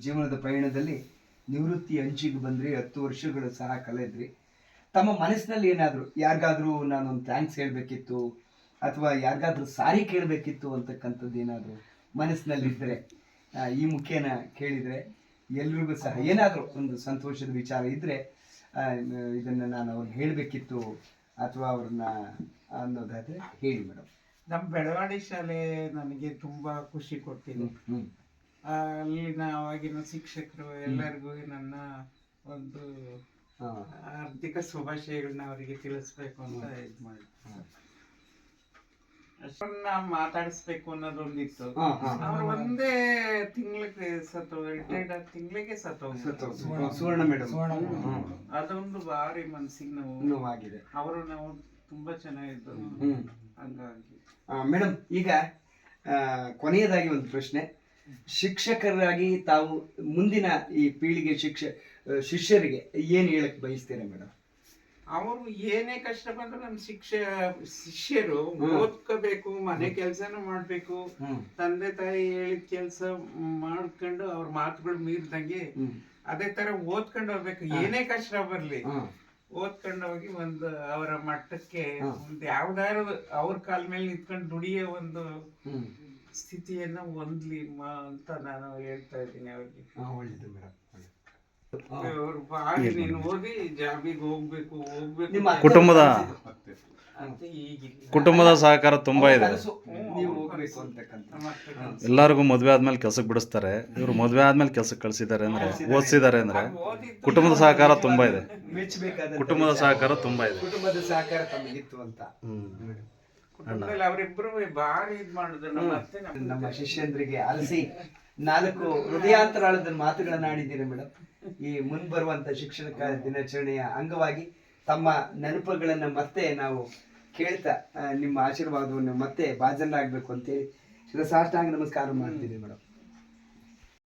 ಜೀವನದ ಪಯಣದಲ್ಲಿ ನಿವೃತ್ತಿ ಅಂಚಿಗೆ ಬಂದ್ರಿ ಹತ್ತು ವರ್ಷಗಳು ಸಹ ಕಳೆದ್ರಿ ತಮ್ಮ ಮನಸ್ಸಿನಲ್ಲಿ ಏನಾದರೂ ಯಾರಿಗಾದರೂ ನಾನೊಂದು ಥ್ಯಾಂಕ್ಸ್ ಹೇಳಬೇಕಿತ್ತು ಅಥವಾ ಯಾರಿಗಾದ್ರೂ ಸಾರಿ ಕೇಳಬೇಕಿತ್ತು ಅಂತಕ್ಕಂಥದ್ದು ಏನಾದರೂ ಮನಸ್ಸಿನಲ್ಲಿದ್ದರೆ ಈ ಮುಖೇನ ಕೇಳಿದರೆ ಎಲ್ರಿಗೂ ಸಹ ಏನಾದರೂ ಒಂದು ಸಂತೋಷದ ವಿಚಾರ ಇದ್ದರೆ ಇದನ್ನು ನಾನು ಅವ್ರಿಗೆ ಹೇಳಬೇಕಿತ್ತು ಅಥವಾ ಅವ್ರನ್ನ ಅನ್ನೋದಾದರೆ ಹೇಳಿ ಮೇಡಮ್. ನಮ್ಮ ಬೆಳವಾಡಿ ಶಾಲೆ ನನಗೆ ತುಂಬಾ ಖುಷಿ ಕೊಟ್ಟಿದೆ. ಅಲ್ಲಿನ ಅವಾಗಿನ ಶಿಕ್ಷಕರು ಎಲ್ಲರಿಗೂ ನನ್ನ ಒಂದು ಆರ್ಥಿಕ ಶುಭಾಶಯಗಳನ್ನ ಅವರಿಗೆ ತಿಳಿಸ್ಬೇಕು ಅಂತ ಇದು ಮಾಡಿ ಅಷ್ಟನ್ನ ಮಾತಾಡಿಸ್ಬೇಕು ಅನ್ನೋದೊಂದಿತ್ತು. ಅವ್ರು ಒಂದೇ ತಿಂಗಳಿಗೆ ಸತ್ತು ರಿಟೈರ್ಡ್ ಆದ ತಿಂಗಳಿಗೆ ಸತ್ತು ಸುವರ್ಣ ಮೇಡಮ್. ಅದೊಂದು ಭಾರಿ ಮನಸ್ಸಿಗೆ ನೋವು. ಆಗಿದೆ ಅವರು ನಾವು ತುಂಬಾ ಚೆನ್ನಾಗಿದ್ದು. ಹ್ಮ್. ಹಂಗಾಗಿ. ಮೇಡಮ್ ಈಗ ಆ, ಕೊನೆಯದಾಗಿ ಒಂದು ಪ್ರಶ್ನೆ. ಶಿಕ್ಷಕರಾಗಿ ತಾವು ಮುಂದಿನ ಈ ಪೀಳಿಗೆ ಶಿಕ್ಷ ಶಿಷ್ಯರಿಗೆ ಏನು ಹೇಳಕ್ ಬಯಸ್ತೀರಾ ಮೇಡಮ್ ಅವರು ಏನೇ ಕಷ್ಟ ಬಂದ್ರು ನಮ್ಮ ಶಿಕ್ಷ ಶಿಷ್ಯರು. ಓದ್ಕೋಬೇಕು ಮನೆ ಕೆಲ್ಸನೂ ಮಾಡ್ಬೇಕು. ತಂದೆ ತಾಯಿ ಹೇಳಿದ ಕೆಲ್ಸ ಮಾಡ್ಕೊಂಡು ಅವ್ರ ಮಾತುಗಳು ಮೀರ್ದಂಗೆ ಅದೇ ತರ ಓದ್ಕೊಂಡು ಹೋಗ್ಬೇಕು. ಏನೇ ಕಷ್ಟ ಬರ್ಲಿ. ಓದ್ಕೊಂಡು ಹೋಗಿ ಒಂದು ಅವರ ಮಟ್ಟಕ್ಕೆ. ಒಂದು ಯಾವ್ದಾದ್ರು ಅವ್ರ ಕಾಲ ಮೇಲೆ ನಿಂತ್ಕೊಂಡು ದುಡಿಯೋ ಒಂದು ಸ್ಥಿತಿಯನ್ನ ಹೊಂದ್ಲಿ ಮ- ಅಂತ ನಾನು ಹೇಳ್ತಾ ಇದ್ದೀನಿ ಅವರಿಗೆ. ಹಾ, ಒಳ್ಳೇದು ಮೇಡಮ್ ಅವ್ರು ಬಾರಿ ನೀನು ಓದಿ ಜಾಬಿಗೆ ಹೋಗ್ಬೇಕು ಹೋಗ್ಬೇಕು ನಿಮ್ಮ ಕುಟುಂಬದ ಅಂತ ಈಗಿಲ್ಲ. ಕುಟುಂಬದ ಸಹಕಾರ ತುಂಬಾ ಇದೆ. ನೀವು ಹೋಗ್ಬೇಕು ಅಂತಕ್ಕಂಥ. ನಮ್ಮ ಎಲ್ಲರಿಗೂ ಮದುವೆ ಆದ್ಮೇಲೆ ಕೆಲ್ಸಕ್ಕೆ ಬಿಡಿಸ್ತಾರೆ. ಇವರು ಮದುವೆ ಆದ್ಮೇಲೆ ಕೆಲ್ಸಕ್ಕೆ ಕಳ್ಸಿದ್ದಾರೆ ಅಂದ್ರೆ ಓದಿಸಿದ್ದಾರೆ ಅಂದ್ರೆ ಓದಿದ್ದು ಕುಟುಂಬದ ಸಹಕಾರ ತುಂಬಾ ಇದೆ. ಮೆಚ್ಚಬೇಕಾದ ಕುಟುಂಬದ ಸಹಕಾರ ತುಂಬಾ ಇದೆ. ಕುಟುಂಬದ ಸಹಕಾರ ತಮಗಿತ್ತು ಅಂತ. ಕುಟುಂಬದಲ್ಲಿ ಅವರಿಬ್ರು ಬಾರಿ ಇದ್ ನಮ್ಮ ಅತ್ತೆ ನಮ್ಮ ನಮ್ಮ ಶಿಷ್ಯಂದ್ರಿಗೆ ಅಲಸಿ ನಾಲ್ಕು ಹೃದಯಾಂತರಾಳದ ಮಾತುಗಳನ್ನ ಆಡಿದ್ದೀರಿ ಮೇಡಮ್ ಈ ಮುಂಬರುವಂತ ಶಿಕ್ಷಣ ದಿನಾಚರಣೆಯ ಅಂಗವಾಗಿ ತಮ್ಮ ನೆನಪುಗಳನ್ನ ಮತ್ತೆ ನಾವು ಕೇಳ್ತಾ ಆ, ನಿಮ್ಮ ಆಶೀರ್ವಾದವನ್ನು ಮತ್ತೆ ಭಾಜನರಾಗಬೇಕು ಅಂತೇಳಿ. ಶಿರಸಾಷ್ಟಾಂಗ ನಮಸ್ಕಾರ ಮಾಡ್ತೀನಿ ಮೇಡಮ್